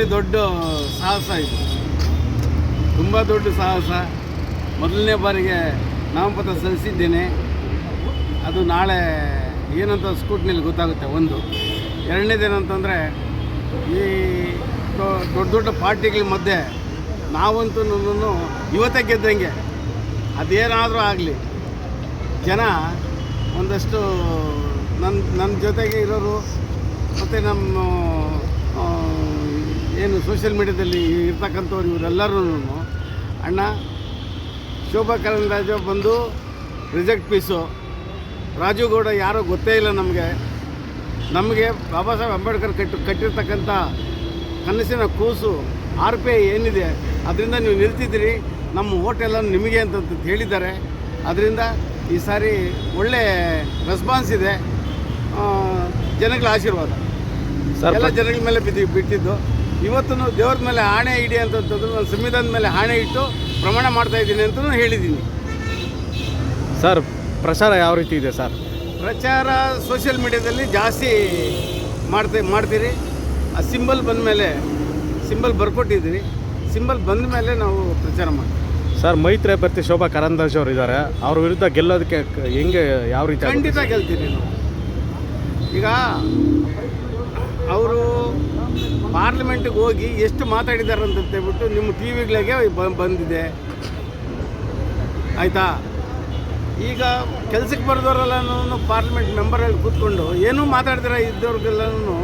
ದೊಡ್ಡ ಸಾಹಸ ಇದು. ತುಂಬ ದೊಡ್ಡ ಸಾಹಸ. ಮೊದಲನೇ ಬಾರಿಗೆ ನಾಮಪತ್ರ ಸಲ್ಲಿಸಿದ್ದೇನೆ. ಅದು ನಾಳೆ ಏನಂತ ಸ್ಕೂಟ್ನಲ್ಲಿ ಗೊತ್ತಾಗುತ್ತೆ, ಒಂದು. ಎರಡನೇದೇನಂತಂದರೆ ಈ ದೊಡ್ಡ ದೊಡ್ಡ ಪಾರ್ಟಿಗಳ ಮಧ್ಯೆ ನಾವಂತೂ ಇವತ್ತೇ ಗೆದ್ದಂಗೆ. ಅದೇನಾದರೂ ಆಗಲಿ. ಜನ ಒಂದಷ್ಟು ನನ್ನ ನನ್ನ ಜೊತೆಗೆ ಇರೋರು ಮತ್ತು ನಮ್ಮ ಏನು ಸೋಷಿಯಲ್ ಮೀಡ್ಯಾದಲ್ಲಿ ಇರ್ತಕ್ಕಂಥವ್ರು ಇವರೆಲ್ಲರೂ ಅಣ್ಣ ಶೋಭಾ ಕರಂದ್ರಾಜು ಬಂದು ರಿಜೆಕ್ಟ್ ಪೀಸು ರಾಜು ಗೌಡ ಯಾರೋ ಗೊತ್ತೇ ಇಲ್ಲ ನಮಗೆ. ನಮಗೆ ಬಾಬಾ ಸಾಹೇಬ್ ಅಂಬೇಡ್ಕರ್ ಕಟ್ಟು ಕಟ್ಟಿರ್ತಕ್ಕಂಥ ಕನಸಿನ ಕೂಸು ಆರ್ ಪಿ ಐ ಏನಿದೆ ಅದರಿಂದ ನೀವು ನಿಲ್ತಿದ್ದೀರಿ ನಮ್ಮ ಓಟೆಲ್ಲ ನಿಮಗೆ ಅಂತ ಹೇಳಿದ್ದಾರೆ. ಅದರಿಂದ ಈ ಸಾರಿ ಒಳ್ಳೆ ರೆಸ್ಪಾನ್ಸ್ ಇದೆ. ಜನಗಳ ಆಶೀರ್ವಾದ. ಎಲ್ಲ ಜನಗಳ ಮೇಲೆ ಬಿದ್ದು ಬಿಟ್ಟಿದ್ದು. ಇವತ್ತು ದೇವ್ರ ಮೇಲೆ ಆಣೆ ಇಡಿ ಅಂತಂಥದ್ದು ನಾನು ಸಂವಿಧಾನದ ಮೇಲೆ ಆಣೆ ಇಟ್ಟು ಪ್ರಮಾಣ ಮಾಡ್ತಾ ಇದ್ದೀನಿ ಅಂತಲೂ ಹೇಳಿದ್ದೀನಿ. ಸರ್ ಪ್ರಚಾರ ಯಾವ ರೀತಿ ಇದೆ ಸರ್? ಪ್ರಚಾರ ಸೋಷಿಯಲ್ ಮೀಡ್ಯಾದಲ್ಲಿ ಜಾಸ್ತಿ ಮಾಡ್ತಾ ಮಾಡ್ತೀರಿ. ಆ ಸಿಂಬಲ್ ಬಂದ ಮೇಲೆ ಸಿಂಬಲ್ ಬರ್ಕೊಟ್ಟಿದ್ದೀರಿ. ಸಿಂಬಲ್ ಬಂದ ಮೇಲೆ ನಾವು ಪ್ರಚಾರ ಮಾಡ್ತೀವಿ. ಸರ್ ಮೈತ್ರಿ ಅಭ್ಯರ್ಥಿ ಶೋಭಾ ಕರಂದಾಜ್ ಅವರು ಇದ್ದಾರೆ. ಅವ್ರ ವಿರುದ್ಧ ಗೆಲ್ಲೋದಕ್ಕೆ ಹೆಂಗೆ ಯಾವ ರೀತಿ? ಖಂಡಿತ ಗೆಲ್ತೀರಿ ನಾವು. ಈಗ ಪಾರ್ಲಿಮೆಂಟಿಗೆ ಹೋಗಿ ಎಷ್ಟು ಮಾತಾಡಿದ್ದಾರೆ ಅಂತ ಹೇಳ್ಬಿಟ್ಟು ನಿಮ್ಮ ಟಿ ವಿಗಳಿಗೆ ಬಂದಿದೆ. ಆಯಿತಾ? ಈಗ ಕೆಲಸಕ್ಕೆ ಬರೆದವರೆಲ್ಲನೂ ಪಾರ್ಲಿಮೆಂಟ್ ಮೆಂಬರಲ್ಲಿ ಕೂತ್ಕೊಂಡು ಏನೂ ಮಾತಾಡ್ದಿರ ಇದ್ದವ್ರಿಗೆಲ್ಲನೂ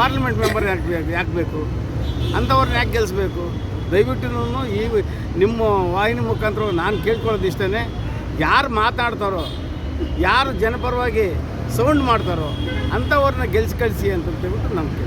ಪಾರ್ಲಿಮೆಂಟ್ ಮೆಂಬರ್ ಯಾಕೆ ಯಾಕೆ ಬೇಕು? ಅಂಥವ್ರನ್ನ ಯಾಕೆ ಗೆಲ್ಲಿಸ್ಬೇಕು ದಯವಿಟ್ಟು ಈ ನಿಮ್ಮ ವಾಹಿನಿ ಮುಖಾಂತರ ನಾನು ಕೇಳ್ಕೊಳ್ಳೋದು ಇಷ್ಟೇ ಯಾರು ಮಾತಾಡ್ತಾರೋ, ಯಾರು ಜನಪರವಾಗಿ ಸೌಂಡ್ ಮಾಡ್ತಾರೋ ಅಂಥವ್ರನ್ನ ಗೆಲ್ಸಿ ಕಳಿಸಿ ಅಂತ ಹೇಳ್ಬಿಟ್ಟು ನಮ್ಗೆ